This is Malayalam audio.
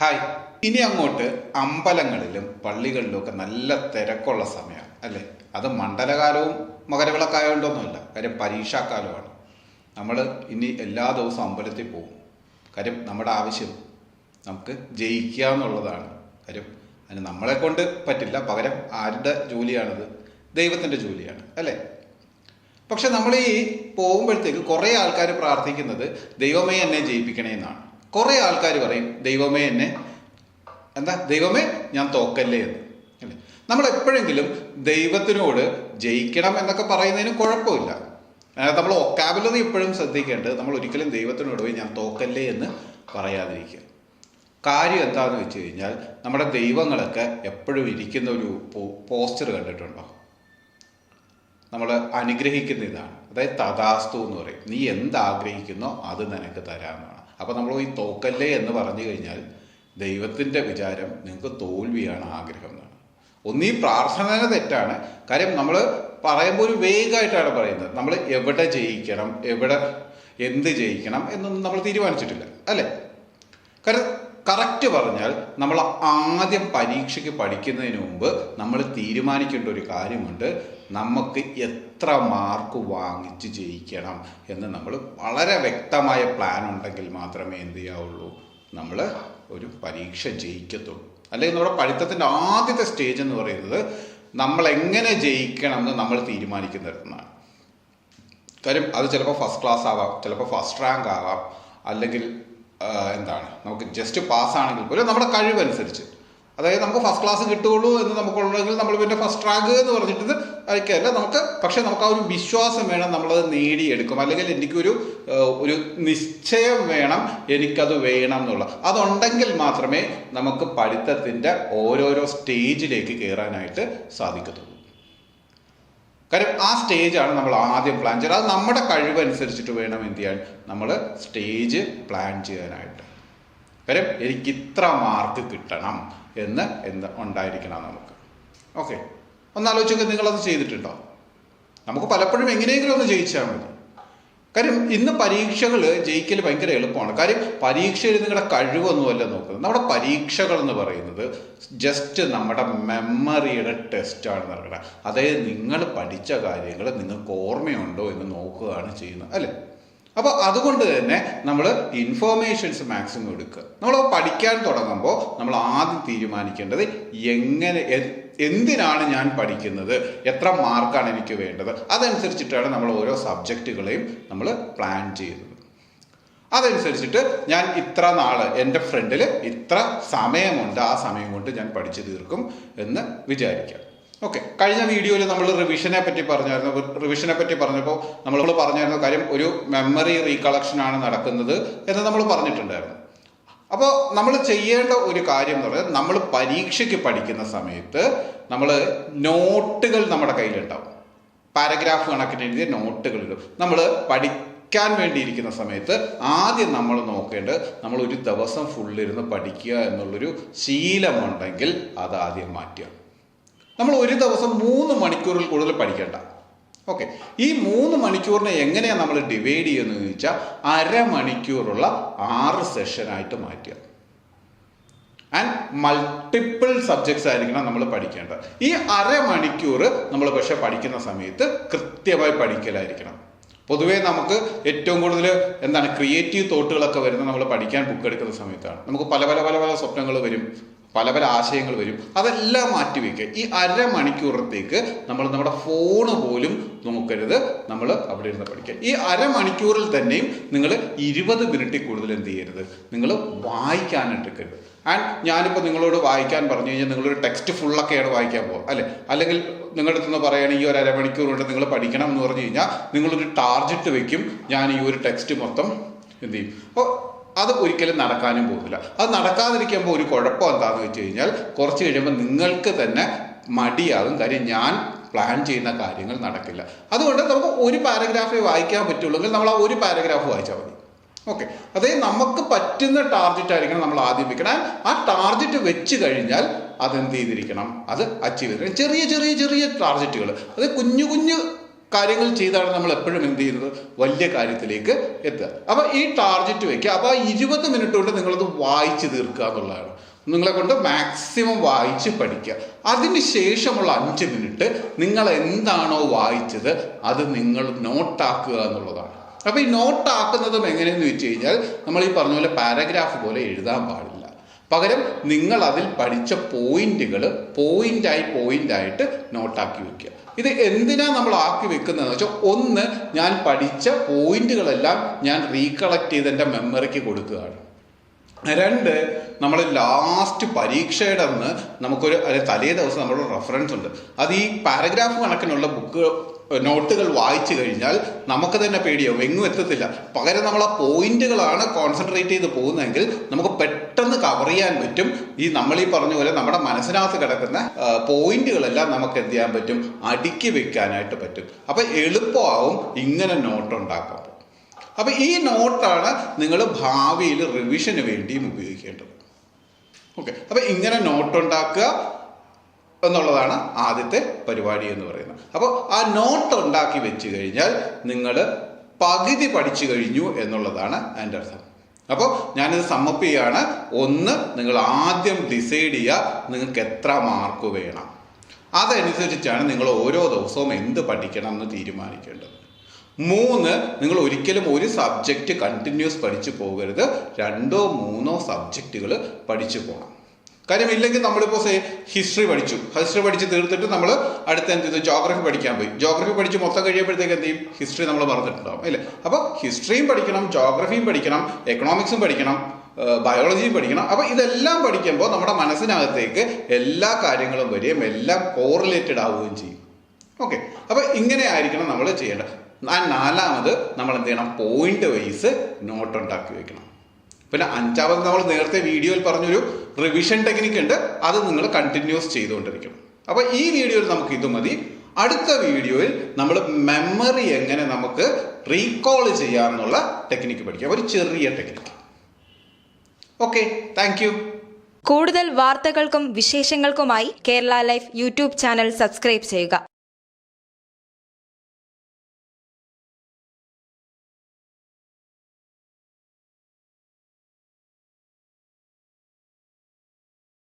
ഹായ് ഇനി അങ്ങോട്ട് അമ്പലങ്ങളിലും പള്ളികളിലും ഒക്കെ നല്ല തിരക്കുള്ള സമയമാണ് അല്ലേ? അത് മണ്ഡലകാലവും മകരവിളക്കായതുകൊണ്ടൊന്നുമില്ല കാര്യം പരീക്ഷാക്കാലമാണ്. നമ്മൾ ഇനി എല്ലാ ദിവസവും അമ്പലത്തിൽ പോകും. കാര്യം നമ്മുടെ ആവശ്യം നമുക്ക് ജയിക്കുക എന്നുള്ളതാണ്. കാര്യം അതിന് നമ്മളെ കൊണ്ട് പറ്റില്ല പകരം ആരുടെ ജോലിയാണിത്? ദൈവത്തിന്റെ ജോലിയാണ് അല്ലേ? പക്ഷെ നമ്മൾ ഈ പോകുമ്പോഴത്തേക്ക് കുറേ ആൾക്കാർ പ്രാർത്ഥിക്കുന്നത് ദൈവമേ എന്നെ ജയിപ്പിക്കണേ എന്നാണ് കുറേ ആൾക്കാർ പറയും ദൈവമേ എന്നെ എന്താ ദൈവമേ ഞാൻ തോക്കല്ലേ എന്ന്. അല്ലേ? നമ്മൾ എപ്പോഴെങ്കിലും ദൈവത്തിനോട് ജയിക്കണം എന്നൊക്കെ പറയുന്നതിന് കുഴപ്പമില്ല. നമ്മൾ ഒക്കാബുലറി എപ്പോഴും ശ്രദ്ധിക്കേണ്ടത് നമ്മൾ ഒരിക്കലും ദൈവത്തിനോട് പോയി ഞാൻ തോക്കല്ലേ എന്ന് പറയാതിരിക്കുക. കാര്യം എന്താണെന്ന് വെച്ച് കഴിഞ്ഞാൽ നമ്മുടെ ദൈവങ്ങളൊക്കെ എപ്പോഴും ഇരിക്കുന്ന ഒരു പോസ്റ്റർ കണ്ടിട്ടുണ്ടോ? നമ്മൾ അനുഗ്രഹിക്കുന്ന ഇതാണ്. അതായത് തഥാസ്തു എന്ന് പറയും. നീ എന്താഗ്രഹിക്കുന്നോ അത് നിനക്ക് തരാമെന്നാണ്. അപ്പോൾ നമ്മൾ ഈ തോക്കല്ലേ എന്ന് പറഞ്ഞു കഴിഞ്ഞാൽ ദൈവത്തിന്റെ വിചാരം നിങ്ങൾക്ക് തോൽവിയാണ് ആഗ്രഹം എന്നാണ്. ഒന്നീ പ്രാർത്ഥന തെറ്റാണ്. കാര്യം നമ്മൾ പറയുമ്പോൾ ഒരു വേഗമായിട്ടാണ് പറയുന്നത്. നമ്മൾ എവിടെ ജയിക്കണം എവിടെ എന്ത് ജയിക്കണം എന്നൊന്നും നമ്മൾ തീരുമാനിച്ചിട്ടില്ല. അല്ലേ? കാര്യം കറക്റ്റ് പറഞ്ഞാൽ നമ്മൾ ആദ്യം പരീക്ഷയ്ക്ക് പഠിക്കുന്നതിന് മുമ്പ് നമ്മൾ തീരുമാനിക്കേണ്ട ഒരു കാര്യമുണ്ട്. നമുക്ക് എത്ര മാർക്ക് വാങ്ങിച്ച് ജയിക്കണം എന്ന് നമ്മൾ വളരെ വ്യക്തമായ പ്ലാൻ ഉണ്ടെങ്കിൽ മാത്രമേ എന്ത് ചെയ്യാവുള്ളൂ? നമ്മൾ ഒരു പരീക്ഷ ജയിക്കത്തുള്ളൂ. അല്ലെങ്കിൽ നമ്മുടെ പഠിത്തത്തിന്റെ ആദ്യത്തെ സ്റ്റേജ് എന്ന് പറയുന്നത് നമ്മൾ എങ്ങനെ ജയിക്കണം എന്ന് നമ്മൾ തീരുമാനിക്കുന്നിടത്തുനിന്നാണ് കാര്യം അത് ചിലപ്പോൾ ഫസ്റ്റ് ക്ലാസ് ആവാം ചിലപ്പോൾ ഫസ്റ്റ് റാങ്ക് ആവാം അല്ലെങ്കിൽ എന്താണ്? നമുക്ക് ജസ്റ്റ് പാസ്സാണെങ്കിൽ പോലും നമ്മുടെ കഴിവനുസരിച്ച്. അതായത് നമുക്ക് ഫസ്റ്റ് ക്ലാസ് കിട്ടുകയുള്ളൂ എന്ന് നമുക്കുള്ളെങ്കിൽ നമ്മൾ പിന്നെ ഫസ്റ്റ് റാങ്ക് എന്ന് പറഞ്ഞിട്ട് അയക്കല്ല നമുക്ക് പക്ഷേ നമുക്ക് ആ ഒരു വിശ്വാസം വേണം നമ്മളത് നേടിയെടുക്കും അല്ലെങ്കിൽ എനിക്കൊരു ഒരു നിശ്ചയം വേണം എനിക്കത് വേണം എന്നുള്ള. അതുണ്ടെങ്കിൽ മാത്രമേ നമുക്ക് പഠിത്തത്തിന്റെ ഓരോരോ സ്റ്റേജിലേക്ക് കയറാനായിട്ട് സാധിക്കത്തുള്ളൂ. കാര്യം ആ സ്റ്റേജാണ് നമ്മൾ ആദ്യം പ്ലാൻ ചെയ്യുക. അത് നമ്മുടെ കഴിവനുസരിച്ചിട്ട് വേണം എന്ത് ചെയ്യാൻ. നമ്മൾ സ്റ്റേജ് പ്ലാൻ ചെയ്യാനായിട്ട്. കാര്യം എനിക്ക് ഇത്ര മാർക്ക് കിട്ടണം എന്ന് എന്ത് ഉണ്ടായിരിക്കണം നമുക്ക്. ഓക്കെ ഒന്നാലോചിച്ചൊക്കെ നിങ്ങളത് ചെയ്തിട്ടുണ്ടോ? നമുക്ക് പലപ്പോഴും എങ്ങനെയെങ്കിലും ഒന്ന് ജയിച്ചാൽ മതി. കാര്യം ഇന്ന് പരീക്ഷകൾ ജയിക്കൽ ഭയങ്കര എളുപ്പമാണ്. കാര്യം പരീക്ഷയിൽ നിങ്ങളുടെ കഴിവൊന്നുമല്ല നോക്കുന്നത്. നമ്മുടെ പരീക്ഷകൾ എന്ന് പറയുന്നത് ജസ്റ്റ് നമ്മുടെ മെമ്മറിയുടെ ടെസ്റ്റാണ് നടക്കുന്നത് അതായത് നിങ്ങൾ പഠിച്ച കാര്യങ്ങൾ നിങ്ങൾക്ക് ഓർമ്മയുണ്ടോ എന്ന് നോക്കുകയാണ് ചെയ്യുന്നത് അല്ലേ? അപ്പോൾ അതുകൊണ്ട് തന്നെ നമ്മൾ ഇൻഫോർമേഷൻസ് മാക്സിമം എടുക്കുക. നമ്മൾ പഠിക്കാൻ തുടങ്ങുമ്പോൾ നമ്മൾ ആദ്യം തീരുമാനിക്കേണ്ടത് എങ്ങനെ എന്തിനാണ് ഞാൻ പഠിക്കുന്നത്? എത്ര മാർക്കാണ് എനിക്ക് വേണ്ടത്? അതനുസരിച്ചിട്ടാണ് നമ്മൾ ഓരോ സബ്ജക്റ്റുകളെയും നമ്മൾ പ്ലാൻ ചെയ്യുന്നത്. അതനുസരിച്ചിട്ട് ഞാൻ ഇത്ര നാൾ എന്റെ ഫ്രണ്ടിൽ ഇത്ര സമയമുണ്ട്. ആ സമയം കൊണ്ട് ഞാൻ പഠിച്ചു തീർക്കും എന്ന് വിചാരിക്കാം. ഓക്കെ കഴിഞ്ഞ വീഡിയോയിൽ നമ്മൾ റിവിഷനെ പറ്റി പറഞ്ഞായിരുന്നു. റിവിഷനെ പറ്റി പറഞ്ഞപ്പോൾ നമ്മൾ പറഞ്ഞായിരുന്നു കാര്യം ഒരു മെമ്മറി റീകളക്ഷൻ ആണ് നടക്കുന്നത് എന്ന് നമ്മൾ പറഞ്ഞിട്ടുണ്ടായിരുന്നു. അപ്പോൾ നമ്മൾ ചെയ്യേണ്ട ഒരു കാര്യം എന്ന് പറയുന്നത് നമ്മൾ പരീക്ഷയ്ക്ക് പഠിക്കുന്ന സമയത്ത് നമ്മൾ നോട്ടുകൾ നമ്മുടെ കയ്യിലുണ്ടാവും. പാരഗ്രാഫ് കണക്കിന് എഴുതിയ നോട്ടുകൾ ഇടും. നമ്മൾ പഠിക്കാൻ വേണ്ടിയിരിക്കുന്ന സമയത്ത് ആദ്യം നമ്മൾ നോക്കേണ്ടത് നമ്മൾ ഒരു ദിവസം ഫുള്ളിരുന്ന് പഠിക്കുക എന്നുള്ളൊരു ശീലമുണ്ടെങ്കിൽ അത് ആദ്യം മാറ്റുക. നമ്മൾ ഒരു ദിവസം മൂന്ന് മണിക്കൂറിൽ കൂടുതൽ പഠിക്കേണ്ട. ഓക്കെ ഈ മൂന്ന് മണിക്കൂറിനെ എങ്ങനെയാണ് നമ്മൾ ഡിവൈഡ് ചെയ്യുന്നത് ചോദിച്ചാൽ അരമണിക്കൂറുള്ള ആറ് സെഷനായിട്ട് മാറ്റുക. ആൻഡ് മൾട്ടിപ്പിൾ സബ്ജക്ട്സ് ആയിരിക്കണം നമ്മൾ പഠിക്കേണ്ടത്. ഈ അരമണിക്കൂർ നമ്മൾ പക്ഷെ പഠിക്കുന്ന സമയത്ത് കൃത്യമായി പഠിക്കലായിരിക്കണം. പൊതുവേ നമുക്ക് ഏറ്റവും കൂടുതൽ എന്താണ് ക്രിയേറ്റീവ് തോട്ടുകളൊക്കെ വരുന്നത് നമ്മൾ പഠിക്കാൻ ബുക്ക് എടുക്കുന്ന സമയത്താണ്. നമുക്ക് പല പല പല പല സ്വപ്നങ്ങൾ വരും. പല പല ആശയങ്ങൾ വരും. അതെല്ലാം മാറ്റിവെക്കുക ഈ അരമണിക്കൂറത്തേക്ക് നമ്മൾ നമ്മുടെ ഫോണ് പോലും നോക്കരുത്. നമ്മൾ അവിടെ ഇരുന്ന് പഠിക്കുക. ഈ അരമണിക്കൂറിൽ തന്നെയും നിങ്ങൾ ഇരുപത് മിനിറ്റിൽ കൂടുതൽ എന്ത് ചെയ്യരുത്. നിങ്ങൾ വായിക്കാനെടുക്കരുത് ആൻഡ് ഞാനിപ്പോൾ നിങ്ങളോട് വായിക്കാൻ പറഞ്ഞു കഴിഞ്ഞാൽ നിങ്ങളൊരു ടെക്സ്റ്റ് ഫുള്ളൊക്കെയാണ് വായിക്കാൻ പോകുക അല്ലേ? അല്ലെങ്കിൽ നിങ്ങളുടെ അടുത്ത് നിന്ന് പറയുകയാണെങ്കിൽ ഈ ഒരു അരമണിക്കൂർ കൊണ്ട് നിങ്ങൾ പഠിക്കണം എന്ന് പറഞ്ഞു കഴിഞ്ഞാൽ നിങ്ങളൊരു ടാർജറ്റ് വെക്കും. ഞാൻ ഈ ഒരു ടെക്സ്റ്റ് മൊത്തം എന്ത് ചെയ്യും? അപ്പോൾ അത് ഒരിക്കലും നടക്കാനും പോകില്ല അത് നടക്കാതിരിക്കുമ്പോൾ ഒരു കുഴപ്പം എന്താണെന്ന് വെച്ച് കഴിഞ്ഞാൽ കുറച്ച് കഴിയുമ്പോൾ നിങ്ങൾക്ക് തന്നെ മടിയാകും. കാര്യം ഞാൻ പ്ലാൻ ചെയ്യുന്ന കാര്യങ്ങൾ നടക്കില്ല. അതുകൊണ്ട് നമുക്ക് ഒരു പാരഗ്രാഫേ വായിക്കാൻ പറ്റുള്ളൂ നമ്മൾ ആ ഒരു പാരഗ്രാഫ് വായിച്ചാൽ മതി. ഓക്കെ അതേ നമുക്ക് പറ്റുന്ന ടാർഗറ്റ് ആയിരിക്കണം നമ്മൾ ആദ്യം വെക്കണം. ആ ടാർഗറ്റ് വെച്ച് കഴിഞ്ഞാൽ അതെന്ത് ചെയ്തിരിക്കണം? അത് അച്ചീവ് ചെയ്തിരിക്കണം. ചെറിയ ചെറിയ ചെറിയ ടാർഗറ്റുകൾ അത് കുഞ്ഞു കുഞ്ഞു കാര്യങ്ങൾ ചെയ്താണ് നമ്മൾ എപ്പോഴും എന്ത് ചെയ്യുന്നത്? വലിയ കാര്യത്തിലേക്ക് എത്തുക. അപ്പോൾ ഈ ടാർജറ്റ് വെക്കുക. അപ്പോൾ ഇരുപത് മിനിറ്റ് കൊണ്ട് നിങ്ങളത് വായിച്ച് തീർക്കുക എന്നുള്ളതാണ്. നിങ്ങളെ കൊണ്ട് മാക്സിമം വായിച്ച് പഠിക്കുക. അതിന് ശേഷമുള്ള അഞ്ച് മിനിറ്റ് നിങ്ങൾ എന്താണോ വായിച്ചത് അത് നിങ്ങൾ നോട്ടാക്കുക എന്നുള്ളതാണ്. അപ്പോൾ ഈ നോട്ടാക്കുന്നതും എങ്ങനെയെന്ന് വെച്ച് കഴിഞ്ഞാൽ നമ്മൾ ഈ പറഞ്ഞ പോലെ പാരഗ്രാഫ് പോലെ എഴുതാൻ പാടില്ല. പകരം നിങ്ങൾ അതിൽ പഠിച്ച പോയിന്റുകൾ പോയിന്റായി പോയിന്റായിട്ട് നോട്ടാക്കി വെക്കുക. ഇത് എന്തിനാ നമ്മൾ ആക്കി വെക്കുന്നതെന്ന് വെച്ചാൽ ഒന്ന് ഞാൻ പഠിച്ച പോയിന്റുകളെല്ലാം ഞാൻ റീകളക്ട് ചെയ്ത് എന്റെ മെമ്മറിക്ക് കൊടുക്കുകയാണ്. രണ്ട് നമ്മൾ ലാസ്റ്റ് പരീക്ഷയുടെ അന്ന് നമുക്കൊരു അല്ലെ തലേ ദിവസം നമ്മുടെ റെഫറൻസ് ഉണ്ട്. അത് ഈ പാരഗ്രാഫ് കണക്കിനുള്ള ബുക്ക് നോട്ടുകൾ വായിച്ചു കഴിഞ്ഞാൽ നമുക്ക് തന്നെ പേടിയാവും. എങ്ങും എത്തത്തില്ല. പകരം നമ്മൾ ആ പോയിന്റുകളാണ് കോൺസെൻട്രേറ്റ് ചെയ്ത് പോകുന്നതെങ്കിൽ നമുക്ക് പെട്ടെന്ന് കവർ ചെയ്യാൻ പറ്റും. ഈ നമ്മൾ ഈ പറഞ്ഞ പോലെ നമ്മുടെ മനസ്സിനകത്ത് കിടക്കുന്ന പോയിന്റുകളെല്ലാം നമുക്ക് എന്ത് ചെയ്യാൻ പറ്റും? അടുക്കി വെക്കാനായിട്ട് പറ്റും. അപ്പം എളുപ്പമാവും ഇങ്ങനെ നോട്ട് ഉണ്ടാക്കാം അപ്പൊ ഈ നോട്ടാണ് നിങ്ങൾ ഭാവിയിൽ റിവിഷന് വേണ്ടിയും ഉപയോഗിക്കേണ്ടത്. ഓക്കെ അപ്പൊ ഇങ്ങനെ നോട്ട് ഉണ്ടാക്കുക എന്നുള്ളതാണ് ആദ്യത്തെ പരിപാടി എന്ന് പറയുന്നത്. അപ്പോൾ ആ നോട്ട് ഉണ്ടാക്കി വെച്ച് കഴിഞ്ഞാൽ നിങ്ങൾ പകുതി പഠിച്ചു കഴിഞ്ഞു എന്നുള്ളതാണ് എന്റെ അർത്ഥം. അപ്പോൾ ഞാനിത് സമ്മപ്പ് ചെയ്യാണ്. ഒന്ന് നിങ്ങൾ ആദ്യം ഡിസൈഡ് ചെയ്യുക നിങ്ങൾക്ക് എത്ര മാർക്ക് വേണം. അതനുസരിച്ചാണ് നിങ്ങൾ ഓരോ ദിവസവും എന്ത് പഠിക്കണം എന്ന് തീരുമാനിക്കേണ്ടത്. മൂന്ന് നിങ്ങൾ ഒരിക്കലും ഒരു സബ്ജക്റ്റ് കണ്ടിന്യൂസ് പഠിച്ചു പോകരുത്. രണ്ടോ മൂന്നോ സബ്ജക്റ്റുകൾ പഠിച്ചു പോകണം കാര്യം ഇല്ലെങ്കിൽ നമ്മളിപ്പോൾ സേ ഹിസ്റ്ററി പഠിച്ചു. ഹിസ്റ്ററി പഠിച്ച് തീർത്തിട്ട് നമ്മൾ അടുത്ത എന്ത് ചെയ്തു? ജോഗ്രഫി പഠിക്കാൻ പോയി. ജോഗ്രഫി പഠിച്ച് മൊത്തം കഴിയുമ്പോഴത്തേക്ക് എന്ത് ചെയ്യും? ഹിസ്റ്ററി നമ്മൾ മറന്നിട്ടുണ്ടാവും അല്ലേ? അപ്പോൾ ഹിസ്റ്ററിയും പഠിക്കണം ജോഗ്രഫിയും പഠിക്കണം എക്കണോമിക്സും പഠിക്കണം ബയോളജിയും പഠിക്കണം. അപ്പോൾ ഇതെല്ലാം പഠിക്കുമ്പോൾ നമ്മുടെ മനസ്സിനകത്തേക്ക് എല്ലാ കാര്യങ്ങളും വരികയും എല്ലാം കോറിലേറ്റഡ് ആവുകയും ചെയ്യും. ഓക്കെ അപ്പോൾ ഇങ്ങനെ ആയിരിക്കണം നമ്മൾ ചെയ്യേണ്ടത്. ആ നാലാമത് നമ്മൾ എന്ത് ചെയ്യണം? പോയിന്റ് വൈസ് നോട്ട് ഉണ്ടാക്കി വെക്കണം. പിന്നെ അഞ്ചാമത് നമ്മൾ നേരത്തെ വീഡിയോയിൽ പറഞ്ഞൊരു റിവിഷൻ ടെക്നിക്ക് ഉണ്ട്. അത് നിങ്ങൾ കണ്ടിന്യൂസ് ചെയ്തുകൊണ്ടിരിക്കണം. അപ്പോൾ ഈ വീഡിയോയിൽ നമുക്ക് ഇത് മതി. അടുത്ത വീഡിയോയിൽ നമ്മൾ മെമ്മറി എങ്ങനെ നമുക്ക് റീകോൾ ചെയ്യാമെന്നുള്ള ടെക്നിക്ക് പഠിക്കാം. ഒരു ചെറിയ ടെക്നിക്ക് ഓക്കെ താങ്ക് കൂടുതൽ വാർത്തകൾക്കും വിശേഷങ്ങൾക്കുമായി Kerala life YouTube channel subscribe ചെയ്യുക.